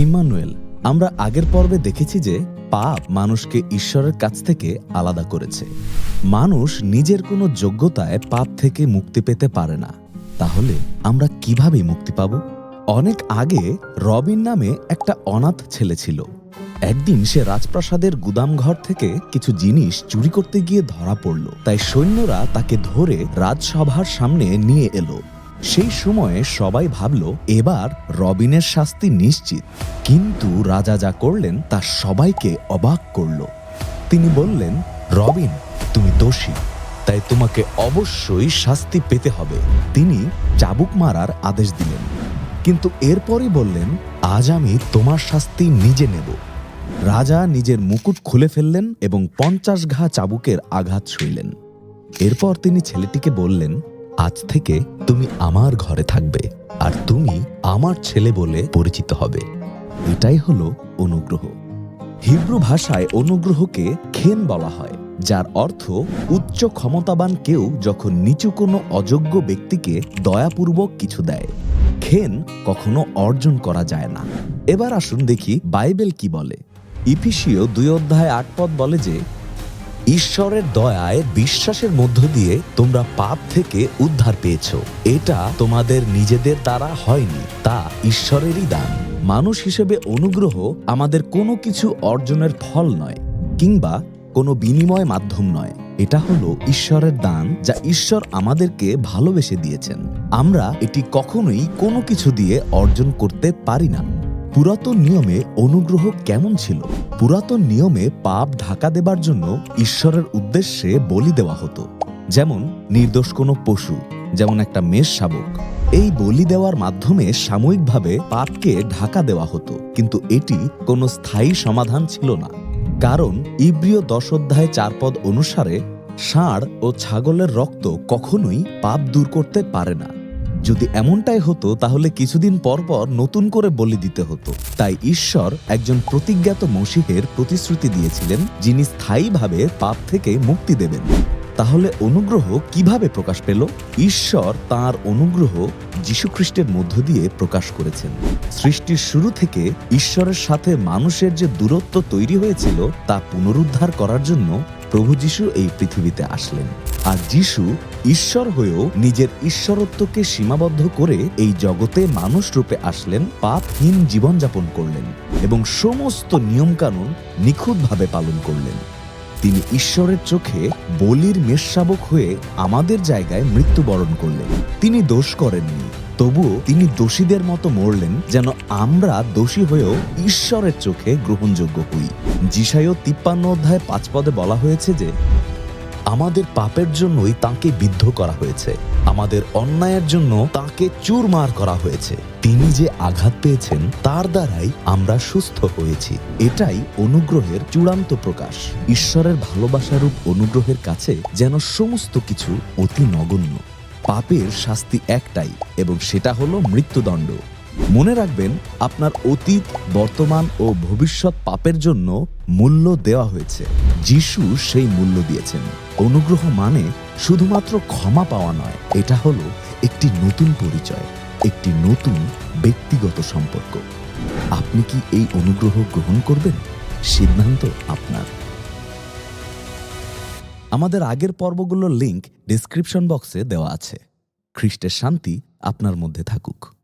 Emmanuel, আমরা আগের পর্বে দেখেছি যে পাপ মানুষকে ঈশ্বরের কাছ থেকে আলাদা করেছে। মানুষ নিজের কোনো যোগ্যতায় পাপ থেকে মুক্তি পেতে পারে না। তাহলে আমরা কীভাবে মুক্তি পাব? অনেক আগে রবিন নামে একটা অনাথ ছেলে ছিল। একদিন সে রাজপ্রাসাদের গুদামঘর থেকে কিছু জিনিস চুরি করতে গিয়ে ধরা পড়ল। তাই সৈন্যরা তাকে ধরে রাজসভার সামনে নিয়ে এলো। সেই সময়ে সবাই ভাবল, এবার রবিনের শাস্তি নিশ্চিত। কিন্তু রাজা যা করলেন, তা সবাইকে অবাক করল। তিনি বললেন, রবিন, তুমি দোষী, তাই তোমাকে অবশ্যই শাস্তি পেতে হবে। তিনি চাবুক মারার আদেশ দিলেন। কিন্তু এরপরই বললেন, আজ আমি তোমার শাস্তি নিজে নেব। রাজা নিজের মুকুট খুলে ফেললেন এবং পঞ্চাশ ঘা চাবুকের আঘাত শুইলেন এরপর তিনি ছেলেটিকে বললেন আজ থেকে তুমি আমার ঘরে থাকবে আর তুমি আমার ছেলে বলে পরিচিত হবে। এটাই হলো অনুগ্রহ। হিব্রু ভাষায় অনুগ্রহকে খেন বলা হয়, যার অর্থ উচ্চ ক্ষমতাবান কেউ যখন নিচু কোনো অযোগ্য ব্যক্তিকে দয়াপূর্বক কিছু দেয় খেন কখনো অর্জন করা যায় না। এবার আসুন দেখি বাইবেল কি বলে। ইফিসীয় দুই অধ্যায় আট পদ বলে যে ঈশ্বরের দয়ায় বিশ্বাসের মধ্য দিয়ে তোমরা পাপ থেকে উদ্ধার পেয়েছ। এটা তোমাদের নিজেদের দ্বারা হয়নি, তা ঈশ্বরেরই দান। মানুষ হিসেবে অনুগ্রহ আমাদের কোনো কিছু অর্জনের ফল নয়, কিংবা কোনো বিনিময় মাধ্যম নয়। এটা হলো ঈশ্বরের দান, যা ঈশ্বর আমাদেরকে ভালোবেসে দিয়েছেন। আমরা এটি কখনোই কোনো কিছু দিয়ে অর্জন করতে পারি না। পুরাতন নিয়মে অনুগ্রহ কেমন ছিল? পুরাতন নিয়মে পাপ ঢাকা দেবার জন্য ঈশ্বরের উদ্দেশ্যে বলি দেওয়া হতো। যেমন, নির্দোষ কোনো পশু, যেমন একটা মেষ শাবক। এই বলি দেওয়ার মাধ্যমে সাময়িকভাবে পাপকে ঢাকা দেওয়া হতো। কিন্তু এটি কোনো স্থায়ী সমাধান ছিল না। কারণ, ইব্রিয় দশ অধ্যায় চার পদ অনুসারে, ষাঁড় ও ছাগলের রক্ত কখনোই পাপ দূর করতে পারে না। যদি এমনটাই হতো, তাহলে কিছুদিন পর পর নতুন করে বলি দিতে হতো। তাই ঈশ্বর একজন প্রতিজ্ঞাত মসিহের প্রতিশ্রুতি দিয়েছিলেন, যিনি স্থায়ীভাবে পাপ থেকে মুক্তি দেবেন। তাহলে অনুগ্রহ কীভাবে প্রকাশ পেল? ঈশ্বর তার অনুগ্রহ যীশুখ্রিস্টের মধ্য দিয়ে প্রকাশ করেছেন। সৃষ্টির শুরু থেকে ঈশ্বরের সাথে মানুষের যে দূরত্ব তৈরি হয়েছিল, তা পুনরুদ্ধার করার জন্য প্রভু যিশু এই পৃথিবীতে আসলেন। আর যিশু ঈশ্বর হয়েও নিজের ঈশ্বরত্বকে সীমাবদ্ধ করে এই জগতে মানুষ রূপে আসলেন, পাপহীন জীবনযাপন করলেন এবং সমস্ত নিয়মকানুন নিখুঁতভাবে পালন করলেন। তিনি ঈশ্বরের চোখে বলির মেষশাবক হয়ে আমাদের জায়গায় মৃত্যুবরণ করলেন। তিনি দোষ করেননি, তবুও তিনি দোষীদের মতো মরলেন যেন আমরা দোষী হয়েও ঈশ্বরের চোখে গ্রহণযোগ্য হই। জিসাইও তিপ্পান্ন অধ্যায় পাঁচ পদে বলা হয়েছে যে আমাদের পাপের জন্যই তাকে বিদ্ধ করা হয়েছে। আমাদের অন্যায়ের জন্য তাকে চুরমার করা হয়েছে। তিনি যে আঘাত পেয়েছেন, তার দ্বারাই আমরা সুস্থ হয়েছি। এটাই অনুগ্রহের চূড়ান্ত প্রকাশ। ঈশ্বরের ভালোবাসারূপ অনুগ্রহের কাছে যেন সমস্ত কিছু অতি নগণ্য। পাপের শাস্তি একটাই, এবং সেটা হলো মৃত্যুদণ্ড। মনে রাখবেন, আপনার অতীত, বর্তমান ও ভবিষ্যৎ পাপের জন্য মূল্য দেওয়া হয়েছে। যিশু সেই মূল্য দিয়েছেন। অনুগ্রহ মানে শুধুমাত্র ক্ষমা পাওয়া নয়, এটা হলো একটি নতুন পরিচয়, একটি নতুন ব্যক্তিগত সম্পর্ক। আপনি কি এই অনুগ্রহ গ্রহণ করবেন? সিদ্ধান্ত আপনার। আমাদের আগের পর্বগুলোর লিংক ডিসক্রিপশন বক্সে দেওয়া আছে। খ্রিস্টের শান্তি আপনার মধ্যে থাকুক।